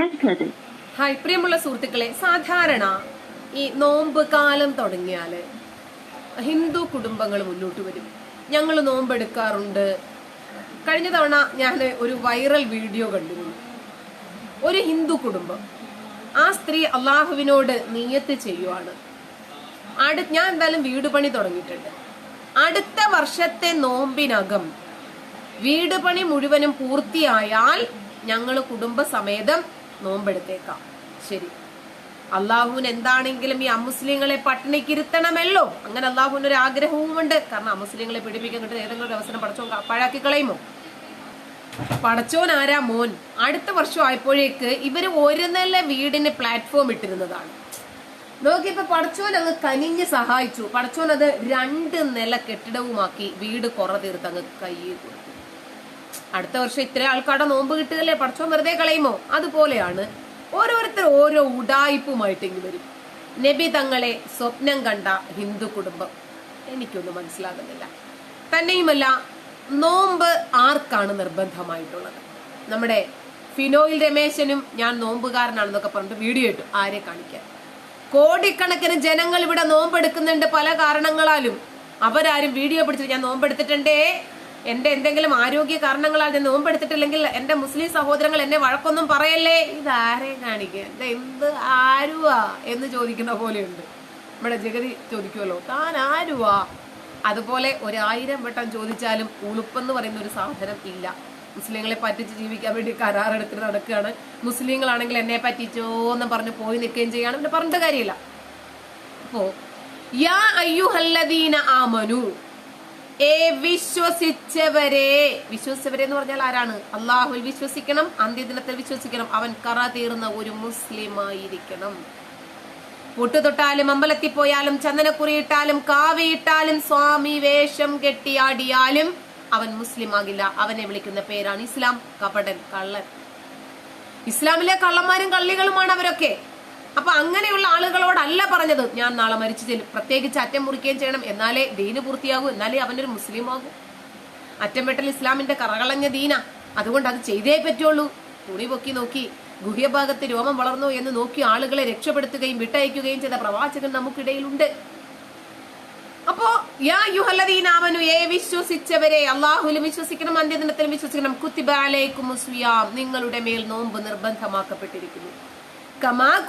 Hi പ്രിയമുള്ള സുഹൃത്തുക്കളെ സാധാരണ ഈ നോമ്പ് കാലം തുടങ്ങിയാൽ ഹിന്ദു കുടുംബങ്ങൾ മുന്നോട്ട് വരും. ഞങ്ങൾ നോമ്പെടുക്കാറുണ്ട്. കഴിഞ്ഞ തവണ ഞാൻ ഒരു വൈറൽ വീഡിയോ കണ്ടിരുന്നു ഒരു ഹിന്ദു കുടുംബം ആ സ്ത്രീ അള്ളാഹുവിനോട് നീയത്ത് ചെയ്യുവാണ്. അടു ഞാൻ എന്തായാലും വീട് പണി തുടങ്ങിയിട്ടുണ്ട്. അടുത്ത വർഷത്തെ നോമ്പിനകം വീട് പണി മുഴുവനും പൂർത്തിയായാൽ ഞങ്ങൾ കുടുംബസമേതം നോമ്പെടുത്തേക്കാം. ശരി. അള്ളാഹുവിന് എന്താണെങ്കിലും ഈ അമുസ്ലിങ്ങളെ പട്ടിണിക്കിരുത്തണമല്ലോ. അങ്ങനെ അള്ളാഹുവിന് ഒരു ആഗ്രഹവുമുണ്ട്. കാരണം അമുസ്ലിങ്ങളെ പിടിപ്പിക്കാൻ കിട്ടുന്ന ഏതെങ്കിലും ഒരു അവസരം പടച്ചോൻ ക- പാഴാക്കി കളയുമോ? പടച്ചോൻ ആരാ മോൻ? അടുത്ത വർഷം ആയപ്പോഴേക്ക് ഇവർ ഒരു നില വീടിന് പ്ലാറ്റ്ഫോം ഇട്ടിരുന്നതാണ്. നോക്കിയപ്പോ പടച്ചോൻ അങ്ങ് കനിഞ്ഞ് സഹായിച്ചു. പടച്ചോൻ അത് രണ്ട് നില കെട്ടിടവുമാക്കി വീട് കുറ തീർത്ത് അങ്ങ് കയ്യിൽ കൊടുത്തു. അടുത്ത വർഷം ഇത്ര ആൾക്കാരുടെ നോമ്പ് കിട്ടുകയല്ലേ? പടച്ചോൻ വെറുതെ കളയുമോ? അതുപോലെയാണ് ഓരോരുത്തർ ഓരോ ഉടായിപ്പുമായിട്ട് ഇങ്ങ് വരും. നബി തങ്ങളെ സ്വപ്നം കണ്ട ഹിന്ദു കുടുംബം. എനിക്കൊന്നും മനസ്സിലാകുന്നില്ല. തന്നെയുമല്ല നോമ്പ് ആർക്കാണ് നിർബന്ധമായിട്ടുള്ളത്? നമ്മുടെ ഫിനോയിൽ രമേശനും ഞാൻ നോമ്പുകാരനാണെന്നൊക്കെ പറഞ്ഞിട്ട് വീഡിയോ ഇട്ടു. ആരെ കാണിക്കാൻ? കോടിക്കണക്കിന് ജനങ്ങൾ ഇവിടെ നോമ്പെടുക്കുന്നുണ്ട് പല കാരണങ്ങളാലും. അവരാരും വീഡിയോ പിടിച്ചിട്ട് ഞാൻ നോമ്പെടുത്തിട്ടുണ്ടേ? എന്റെ എന്തെങ്കിലും ആരോഗ്യ കാരണങ്ങളാൽ ഞാൻ നോമ്പെടുത്തിട്ടില്ലെങ്കിൽ എന്റെ മുസ്ലിം സഹോദരങ്ങൾ എന്നെ വഴക്കൊന്നും പറയല്ലേ? ഇത് ആരെ കാണിക്കുക ഇത് എന്ത് ആരുവാ എന്ന് ചോദിക്കുന്ന പോലെയുണ്ട്. നമ്മുടെ ജഗതി ചോദിക്കുമല്ലോ താൻ ആരുവാ? അതുപോലെ ഒരായിരം വട്ടം ചോദിച്ചാലും ഉളുപ്പെന്ന് പറയുന്ന ഒരു സാധനം ഇല്ല. മുസ്ലിങ്ങളെ പറ്റിച്ച് ജീവിക്കാൻ വേണ്ടി കരാറെടുത്തിട്ട് നടക്കുകയാണ്. മുസ്ലിങ്ങളാണെങ്കിൽ എന്നെ പറ്റിച്ചോ എന്ന് പറഞ്ഞ് പോയി നിൽക്കുകയും ചെയ്യാണ് പിന്നെ പറഞ്ഞിട്ട് കാര്യമില്ല. അപ്പോ യാ അയ്യുഹല്ലദീന ആമനു. ഏ വിശ്വസിച്ചവരെ. വിശ്വസിച്ചവരെ എന്ന് പറഞ്ഞാൽ ആരാണ്? അള്ളാഹുൽ വിശ്വസിക്കണം അന്ത്യദിനത്തിൽ വിശ്വസിക്കണം. അവൻ കറ തീർന്ന ഒരു മുസ്ലിം ആയിരിക്കണം പൊട്ടുതൊട്ടാലും അമ്പലത്തിൽ പോയാലും ചന്ദനക്കുറിയിട്ടാലും കാവിയിട്ടാലും സ്വാമി വേഷം കെട്ടിയാടിയാലും അവൻ മുസ്ലിം ആകില്ല. അവനെ വിളിക്കുന്ന പേരാണ് ഇസ്ലാം. കപടൻ കള്ളൻ. ഇസ്ലാമിലെ കള്ളന്മാരും കള്ളികളുമാണ് അവരൊക്കെ. അപ്പൊ അങ്ങനെയുള്ള ആളുകളോടല്ല പറഞ്ഞത് ഞാൻ നാളെ മരിച്ചു ചെല്ലും. പ്രത്യേകിച്ച് അറ്റം മുറിക്കുകയും ചെയ്യണം. എന്നാലേ ദീന് പൂർത്തിയാകൂ എന്നാലേ അവനൊരു മുസ്ലിം ആകൂ. അറ്റം വെട്ടൽ ഇസ്ലാമിന്റെ കറകളഞ്ഞ ദീന. അതുകൊണ്ട് അത് ചെയ്തേ പറ്റുള്ളൂ. തുണി പൊക്കി നോക്കി ഗുഹ്യഭാഗത്ത് രോമം വളർന്നു എന്ന് നോക്കി ആളുകളെ രക്ഷപ്പെടുത്തുകയും വിട്ടയക്കുകയും ചെയ്ത പ്രവാചകൻ നമുക്കിടയിലുണ്ട്. അപ്പോ യാ വിശ്വസിച്ചവരെ അള്ളാഹുലും വിശ്വസിക്കണം അന്ത്യദിനത്തിലും വിശ്വസിക്കണം. കുത്തിബാലേക്കും നിങ്ങളുടെ മേൽ നോമ്പ് നിർബന്ധമാക്കപ്പെട്ടിരിക്കുന്നു. കമാ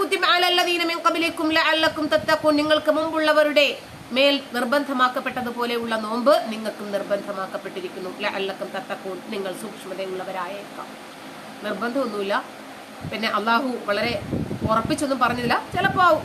നിങ്ങൾക്ക് മുമ്പുള്ളവരുടെ മേൽ നിർബന്ധമാക്കപ്പെട്ടതുപോലെയുള്ള നോമ്പ് നിങ്ങൾക്കും നിർബന്ധമാക്കപ്പെട്ടിരിക്കുന്നു. അല്ലക്കും തത്തക്കൂൺ നിങ്ങൾ സൂക്ഷ്മതയുള്ളവരായേക്കാം. നിർബന്ധമൊന്നുമില്ല. പിന്നെ അള്ളാഹു വളരെ ഉറപ്പിച്ചൊന്നും പറഞ്ഞില്ല. ചിലപ്പോൾ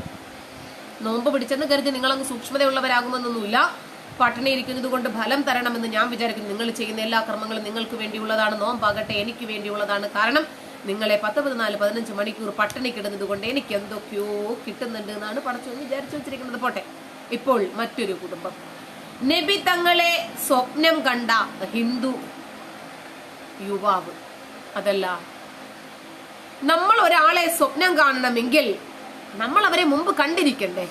നോമ്പ് പിടിച്ചെന്ന് കരുതി നിങ്ങളങ്ങ് സൂക്ഷ്മതയുള്ളവരാകുമെന്നൊന്നുമില്ല. പട്ടിണി ഇരിക്കുന്നത് കൊണ്ട് ഫലം തരണമെന്ന് ഞാൻ വിചാരിക്കുന്നു. നിങ്ങൾ ചെയ്യുന്ന എല്ലാ കർമ്മങ്ങളും നിങ്ങൾക്ക് വേണ്ടിയുള്ളതാണ്. നോമ്പാകട്ടെ എനിക്ക് വേണ്ടിയുള്ളതാണ്. കാരണം നിങ്ങളെ പത്ത് പതിനാല് പതിനഞ്ച് മണിക്കൂർ പട്ടണി കിടന്നത് കൊണ്ട് എനിക്ക് എന്തൊക്കെയോ കിട്ടുന്നുണ്ട് എന്നാണ് പടച്ചു വിചാരിച്ചു വെച്ചിരിക്കുന്നത്. പോട്ടെ. ഇപ്പോൾ മറ്റൊരു കുടുംബം. നബി തങ്ങളെ സ്വപ്നം കണ്ട ഹിന്ദു യുവാവ്. അതല്ല നമ്മൾ ഒരാളെ സ്വപ്നം കാണണമെങ്കിൽ നമ്മൾ അവരെ മുമ്പ് കണ്ടിരിക്കണ്ടേ?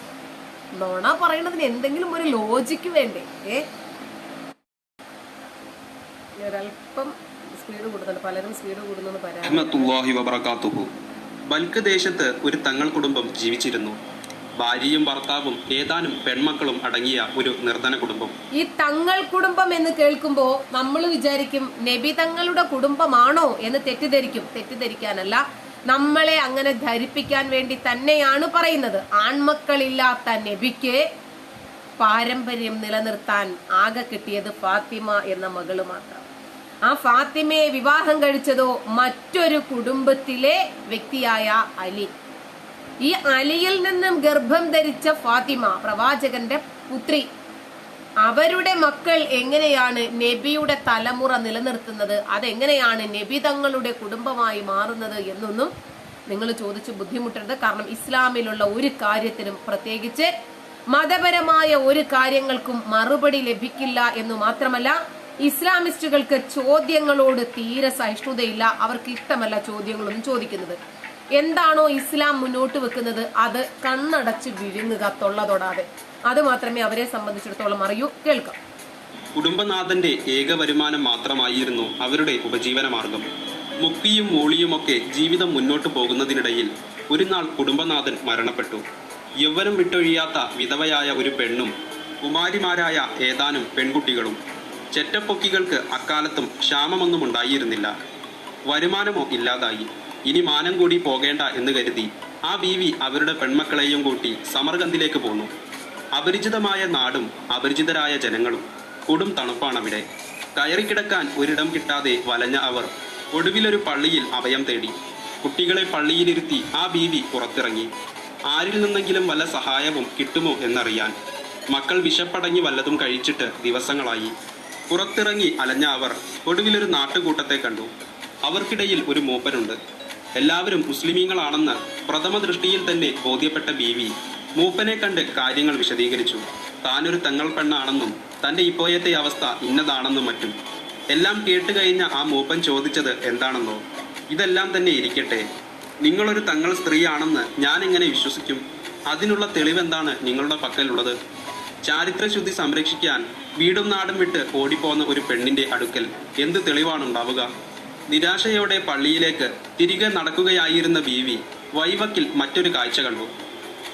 നോണ പറയണതിന് എന്തെങ്കിലും ഒരു ലോജിക്ക് വേണ്ടേ? ഏ? ഒരല്പം സ്പീഡ് കൂടുതൽ പലരും സ്പീഡ് കൂടുന്നെന്ന് ബൽക്ക് ദേശത്ത് ഒരു തങ്ങൾ കുടുംബം ജീവിച്ചിരുന്നു. ഭാര്യയും ഭർത്താവും ഏതാനും പെൺമക്കളും അടങ്ങിയ ഒരു നിർധന കുടുംബം. ഈ തങ്ങൾ കുടുംബം എന്ന് കേൾക്കുമ്പോ നമ്മൾ വിചാരിക്കും നബി തങ്ങളുടെ കുടുംബമാണോ എന്ന് തെറ്റിദ്ധരിക്കും. തെറ്റിദ്ധരിക്കാനല്ല നമ്മളെ അങ്ങനെ ധരിപ്പിക്കാൻ വേണ്ടി തന്നെയാണ് പറയുന്നത്. ആൺമക്കളില്ലാത്ത നബിക്ക് പാരമ്പര്യം നിലനിർത്താൻ ആകെ കിട്ടിയത് ഫാത്തിമ എന്ന മകൾ മാത്രം. ആ ഫാത്തിമയെ വിവാഹം കഴിച്ചതോ മറ്റൊരു കുടുംബത്തിലെ വ്യക്തിയായ അലി. ഈ അലിയിൽ നിന്നും ഗർഭം ധരിച്ച ഫാത്തിമ പ്രവാചകന്റെ പുത്രി. അവരുടെ മക്കൾ എങ്ങനെയാണ് നബിയുടെ തലമുറ നിലനിർത്തുന്നത്? അതെങ്ങനെയാണ് നബി തങ്ങളുടെ കുടുംബമായി മാറുന്നത് എന്നൊന്നും നിങ്ങൾ ചോദിച്ച് ബുദ്ധിമുട്ടരുത്. കാരണം ഇസ്ലാമിലുള്ള ഒരു കാര്യത്തിനും പ്രത്യേകിച്ച് മതപരമായ ഒരു കാര്യങ്ങൾക്കും മറുപടി ലഭിക്കില്ല എന്ന് മാത്രമല്ല ഇസ്ലാമിസ്റ്റുകൾക്ക് ചോദ്യങ്ങളോട് തീരെ സഹിഷ്ണുതയില്ല. അവർക്ക് ഇഷ്ടമല്ല ചോദ്യങ്ങളൊന്നും ചോദിക്കുന്നത്. എന്താണോ ഇസ്ലാം മുന്നോട്ട് വെക്കുന്നത് അത് കണ്ണടച്ച് വിഴുങ്ങുക തൊള്ള തൊടാതെ. അത് മാത്രമേ അവരെ സംബന്ധിച്ചിടത്തോളം അറിയൂ. കേൾക്കാം. കുടുംബനാഥന്റെ ഏക വരുമാനം മാത്രമായിരുന്നു അവരുടെ ഉപജീവന മാർഗം മുക്കിയും മൂളിയുമൊക്കെ ജീവിതം മുന്നോട്ട് പോകുന്നതിനിടയിൽ ഒരു നാൾ കുടുംബനാഥൻ മരണപ്പെട്ടു. യൗവനം വിട്ടൊഴിയാത്ത വിധവയായ ഒരു പെണ്ണും കുമാരിമാരായ ഏതാനും പെൺകുട്ടികളും ചെറ്റപ്പൊക്കികൾക്ക് അക്കാലത്തും ക്ഷാമമൊന്നും ഉണ്ടായിരുന്നില്ല. വരുമാനമോ ഇല്ലാതായി. ഇനി മാനം കൂടി പോകേണ്ട എന്ന് കരുതി ആ ബീവി അവരുടെ പെൺമക്കളെയും കൂട്ടി സമർഗന്ധിലേക്ക് പോന്നു. അപരിചിതമായ നാടും അപരിചിതരായ ജനങ്ങളും കൊടും തണുപ്പാണവിടെ. കയറിക്കിടക്കാൻ ഒരിടം കിട്ടാതെ വലഞ്ഞ അവർ ഒടുവിലൊരു പള്ളിയിൽ അഭയം തേടി. കുട്ടികളെ പള്ളിയിലിരുത്തി ആ ബീവി പുറത്തിറങ്ങി. ആരിൽ നിന്നെങ്കിലും വല്ല സഹായവും കിട്ടുമോ എന്നറിയാൻ മക്കൾ വിശപ്പടങ്ങി വല്ലതും കഴിച്ചിട്ട് ദിവസങ്ങളായി. പുറത്തിറങ്ങി അലഞ്ഞ അവർ ഒടുവിലൊരു നാട്ടുകൂട്ടത്തെ കണ്ടു. അവർക്കിടയിൽ ഒരു മൂപ്പനുണ്ട് എല്ലാവരും മുസ്ലിമീങ്ങളാണെന്ന് പ്രഥമ ദൃഷ്ടിയിൽ തന്നെ ബോധ്യപ്പെട്ട ബീവി മൂപ്പനെ കണ്ട് കാര്യങ്ങൾ വിശദീകരിച്ചു. താനൊരു തങ്ങൾ പെണ്ണാണെന്നും തന്റെ ഇപ്പോഴത്തെ അവസ്ഥ ഇന്നതാണെന്നും മറ്റും. എല്ലാം കേട്ട് കഴിഞ്ഞ ആ മൂപ്പൻ ചോദിച്ചത് എന്താണെന്നോ? ഇതെല്ലാം തന്നെ ഇരിക്കട്ടെ. നിങ്ങളൊരു തങ്ങൾ സ്ത്രീയാണെന്ന് ഞാൻ എങ്ങനെ വിശ്വസിക്കും? അതിനുള്ള തെളിവെന്താണ് നിങ്ങളുടെ പക്കലുള്ളത്? ചാരിത്രശുദ്ധി സംരക്ഷിക്കാൻ വീടും നാടും വിട്ട് ഓടിപ്പോന്ന ഒരു പെണ്ണിന്റെ അടുക്കൽ എന്ത് തെളിവാണുണ്ടാവുക? നിരാശയോടെ പള്ളിയിലേക്ക് തിരികെ നടക്കുകയായിരുന്ന ബീവി വൈവക്കിൽ മറ്റൊരു കാഴ്ച കണ്ടു.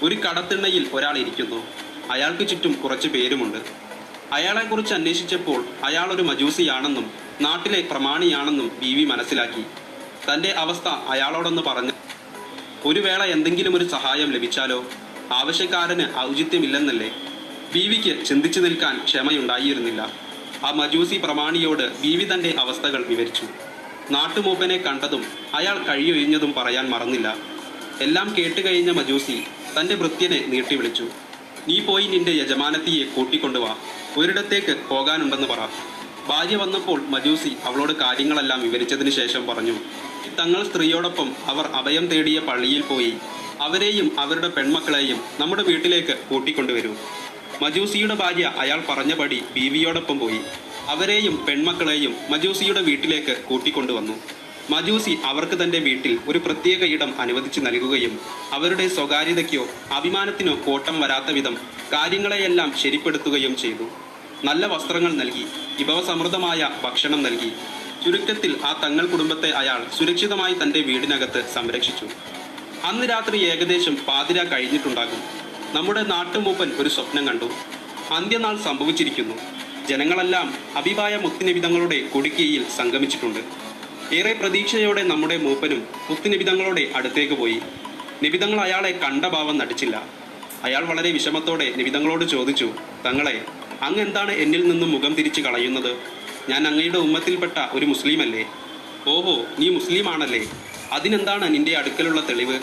ഒരു കടത്തിണ്ണയിൽ ഒരാൾ ഇരിക്കുന്നു. അയാൾക്ക് ചുറ്റും കുറച്ച് പേരുമുണ്ട്. അയാളെക്കുറിച്ച് അന്വേഷിച്ചപ്പോൾ അയാൾ ഒരു മജൂസിയാണെന്നും നാട്ടിലെ പ്രമാണിയാണെന്നും ബീവി മനസ്സിലാക്കി. തന്റെ അവസ്ഥ അയാളോടൊന്ന് പറഞ്ഞു ഒരു വേള എന്തെങ്കിലും ഒരു സഹായം ലഭിച്ചാലോ? ആവശ്യക്കാരന് ഔചിത്യമില്ലെന്നല്ലേ? ബീവിക്ക് ചിന്തിച്ചു നിൽക്കാൻ ക്ഷമയുണ്ടായിരുന്നില്ല. ആ മജൂസി പ്രമാണിയോട് ബീവി തന്റെ അവസ്ഥകൾ വിവരിച്ചു. നാട്ടുമൂപ്പനെ കണ്ടതും അയാൾ കഴിയൊഴിഞ്ഞതും പറയാൻ മറന്നില്ല. എല്ലാം കേട്ടുകഴിഞ്ഞ മജൂസി തന്റെ വൃത്യനെ നീട്ടി വിളിച്ചു. നീ പോയി നിന്റെ യജമാനത്തിയെ കൂട്ടിക്കൊണ്ടുവാ ഒരിടത്തേക്ക് പോകാനുണ്ടെന്ന് പറ. ഭാര്യ വന്നപ്പോൾ മജൂസി അവളോട് കാര്യങ്ങളെല്ലാം വിവരിച്ചതിന് ശേഷം പറഞ്ഞു തങ്ങൾ സ്ത്രീയോടൊപ്പം അവർ അഭയം തേടിയ പള്ളിയിൽ പോയി അവരെയും അവരുടെ പെൺമക്കളെയും നമ്മുടെ വീട്ടിലേക്ക് കൂട്ടിക്കൊണ്ടുവരൂ. മജൂസിയുടെ ഭാര്യ അയാൾ പറഞ്ഞപടി ബീവിയോടൊപ്പം പോയി. അവരെയും പെൺമക്കളെയും മജൂസിയുടെ വീട്ടിലേക്ക് കൂട്ടിക്കൊണ്ടുവന്നു. മജൂസി അവർക്ക് തന്റെ വീട്ടിൽ ഒരു പ്രത്യേക ഇടം അനുവദിച്ചു നൽകുകയും അവരുടെ സ്വകാര്യതയ്ക്കോ അഭിമാനത്തിനോ കോട്ടം വരാത്ത വിധം കാര്യങ്ങളെയെല്ലാം ശരിപ്പെടുത്തുകയും ചെയ്തു. നല്ല വസ്ത്രങ്ങൾ നൽകി വിഭവസമൃദ്ധമായ ഭക്ഷണം നൽകി. ചുരുക്കത്തിൽ ആ തങ്ങൾ കുടുംബത്തെ അയാൾ സുരക്ഷിതമായി തന്റെ വീടിനകത്ത് സംരക്ഷിച്ചു. അന്ന് രാത്രി ഏകദേശം പാതിര കഴിഞ്ഞിട്ടുണ്ടാകും. നമ്മുടെ നാട്ടുമൂപ്പൻ ഒരു സ്വപ്നം കണ്ടു. അന്ത്യനാൾ സംഭവിച്ചിരിക്കുന്നു. ജനങ്ങളെല്ലാം അഭിപായ മുത്തുനിബിതങ്ങളുടെ കൊടിക്കീയിൽ സംഗമിച്ചിട്ടുണ്ട്. ഏറെ പ്രതീക്ഷയോടെ നമ്മുടെ മൂപ്പനും മുത്തുനിബിതങ്ങളുടെ അടുത്തേക്ക് പോയി. നിബിതങ്ങൾ അയാളെ കണ്ട ഭാവം നടിച്ചില്ല. അയാൾ വളരെ വിഷമത്തോടെ നിബിതങ്ങളോട് ചോദിച്ചു തങ്ങളെ അങ്ങ് എന്താണ് എന്നിൽ നിന്നും മുഖം തിരിച്ചു കളയുന്നത്? ഞാൻ അങ്ങയുടെ ഉമ്മത്തിൽപ്പെട്ട ഒരു മുസ്ലിമല്ലേ? ഓഹോ നീ മുസ്ലിമാണല്ലേ? അതിനെന്താണ് നിന്റെ അടുക്കലുള്ള തെളിവ്?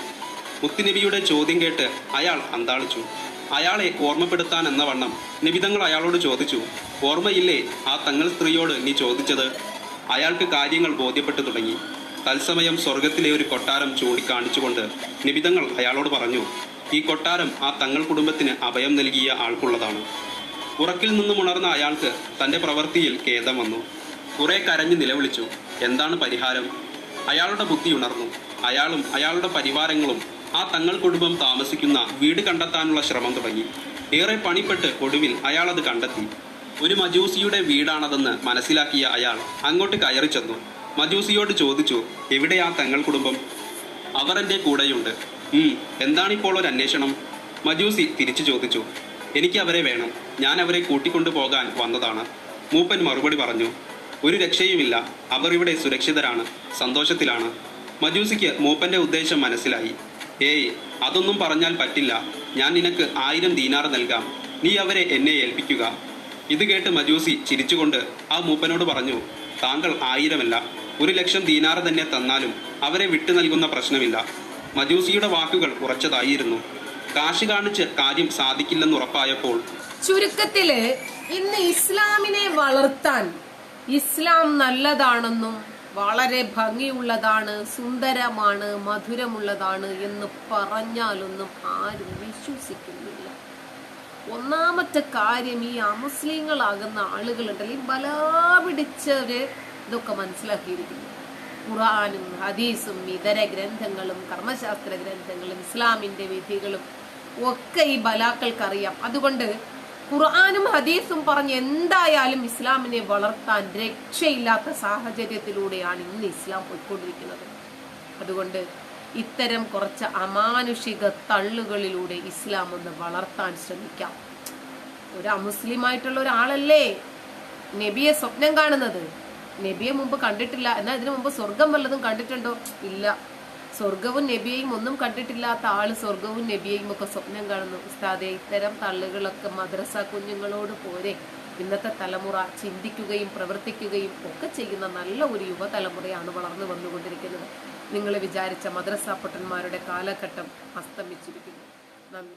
മുത്തുനബിയുടെ ചോദ്യം കേട്ട് അയാൾ അന്താളിച്ചു. അയാളെ ഓർമ്മപ്പെടുത്താൻ എന്ന വണ്ണം നിബിതങ്ങൾ അയാളോട് ചോദിച്ചു ഓർമ്മയില്ലേ ആ തങ്ങൾ സ്ത്രീയോട് നീ ചോദിച്ചത്? അയാൾക്ക് കാര്യങ്ങൾ ബോധ്യപ്പെട്ടു തുടങ്ങി. തത്സമയം സ്വർഗത്തിലെ ഒരു കൊട്ടാരം ചൂണ്ടിക്കാണിച്ചുകൊണ്ട് നിബിതങ്ങൾ അയാളോട് പറഞ്ഞു ഈ കൊട്ടാരം ആ തങ്ങൾ കുടുംബത്തിന് അഭയം നൽകിയ ആൾക്കുള്ളതാണ്. ഉറക്കിൽ നിന്നും ഉണർന്ന അയാൾക്ക് തന്റെ പ്രവൃത്തിയിൽ ഖേദം വന്നു. കുറെ കരഞ്ഞു നിലവിളിച്ചു എന്താണ് പരിഹാരം? അയാളുടെ ബുദ്ധി ഉണർന്നു. അയാളും അയാളുടെ പരിവാരങ്ങളും ആ തങ്ങൾ കുടുംബം താമസിക്കുന്ന വീട് കണ്ടെത്താനുള്ള ശ്രമം തുടങ്ങി. ഏറെ പണിപ്പെട്ട് ഒടുവിൽ അത് കണ്ടെത്തി. ഒരു മജൂസിയുടെ വീടാണതെന്ന് മനസ്സിലാക്കിയ അയാൾ അങ്ങോട്ട് കയറി ചെന്നു. മജൂസിയോട് ചോദിച്ചു എവിടെയാ തങ്ങൾ കുടുംബം? അവർ എന്റെ കൂടെയുണ്ട്. എന്താണിപ്പോൾ ഒരു അന്വേഷണം? മജൂസി തിരിച്ചു ചോദിച്ചു. എനിക്ക് അവരെ വേണം. ഞാൻ അവരെ കൂട്ടിക്കൊണ്ടു പോകാൻ വന്നതാണ്. മൂപ്പൻ മറുപടി പറഞ്ഞു ഒരു രക്ഷയുമില്ല. അവർ ഇവിടെ സുരക്ഷിതരാണ് സന്തോഷത്തിലാണ്. മജൂസിക്ക് മൂപ്പന്റെ ഉദ്ദേശം മനസ്സിലായി. ഏയ് അതൊന്നും പറഞ്ഞാൽ പറ്റില്ല. ഞാൻ നിനക്ക് ആയിരം ദീനാർ നൽകാം. നീ അവരെ എന്നെ ഏൽപ്പിക്കുക. ഇത് കേട്ട് മജൂസി ചിരിച്ചുകൊണ്ട് ആ മൂപ്പനോട് പറഞ്ഞു താങ്കൾ ആയിരമല്ല ഒരു ലക്ഷം ദീനാർ തന്നെ തന്നാലും അവരെ വിട്ടു നൽകുന്ന പ്രശ്നമില്ല. മജൂസിയുടെ വാക്കുകൾ ഉറച്ചതായിരുന്നു. കാശ് കാണിച്ച് കാര്യം സാധിക്കില്ലെന്ന് ഉറപ്പായപ്പോൾ ചുരുക്കത്തിൽ ഇന്ന് ഇസ്ലാമിനെ വളർത്താൻ ഇസ്ലാം നല്ലതാണെന്നും വളരെ ഭംഗിയുള്ളതാണ് സുന്ദരമാണ് മധുരമുള്ളതാണ് എന്ന് പറഞ്ഞാലൊന്നും ആരും വിശ്വസിക്കുന്നില്ല. ഒന്നാമത്തെ കാര്യം ഈ അമുസ്ലിങ്ങളാകുന്ന ആളുകളുണ്ടല്ലോ ഈ ബലാപിടിച്ചവര് ഇതൊക്കെ മനസ്സിലാക്കിയിരിക്കുന്നു. ഖുറാനും ഹദീസും ഇതര ഗ്രന്ഥങ്ങളും കർമ്മശാസ്ത്ര ഗ്രന്ഥങ്ങളും ഇസ്ലാമിന്റെ വിധികളും ഒക്കെ ഈ ബലാക്കൾക്കറിയാം. അതുകൊണ്ട് ഖുർആാനും ഹദീസും പറഞ്ഞ് എന്തായാലും ഇസ്ലാമിനെ വളർത്താൻ രക്ഷയില്ലാത്ത സാഹചര്യത്തിലൂടെയാണ് ഇന്ന് ഇസ്ലാം പോയിക്കൊണ്ടിരിക്കുന്നത്. അതുകൊണ്ട് ഇത്തരം കുറച്ച് അമാനുഷിക തള്ളുകളിലൂടെ ഇസ്ലാം ഒന്ന് വളർത്താൻ ശ്രമിക്കാം. ഒരു അമുസ്ലിമായിട്ടുള്ള ഒരാളല്ലേ? നബിയെ സ്വപ്നം കാണുന്നത്. നബിയെ മുമ്പ് കണ്ടിട്ടില്ല. എന്നാൽ ഇതിനു മുമ്പ് സ്വർഗം വല്ലതും കണ്ടിട്ടുണ്ടോ? ഇല്ല. സ്വർഗവും നബിയെയും ഒന്നും കണ്ടിട്ടില്ലാത്ത ആൾ സ്വർഗവും നബിയെയും ഒക്കെ സ്വപ്നം കാണുന്നു. ഉസ്താദെ ഇത്തരം തള്ളുകളൊക്കെ മദ്രസ കുഞ്ഞുങ്ങളോട് പോരെ. ഇന്നത്തെ തലമുറ ചിന്തിക്കുകയും പ്രവർത്തിക്കുകയും ഒക്കെ ചെയ്യുന്ന നല്ല ഒരു യുവതലമുറയാണ് വളർന്നു വന്നുകൊണ്ടിരിക്കുന്നത്. നിങ്ങൾ വിചാരിച്ച മദ്രസ കാലഘട്ടം അസ്തമിച്ചിരിക്കുന്നു. നന്ദി.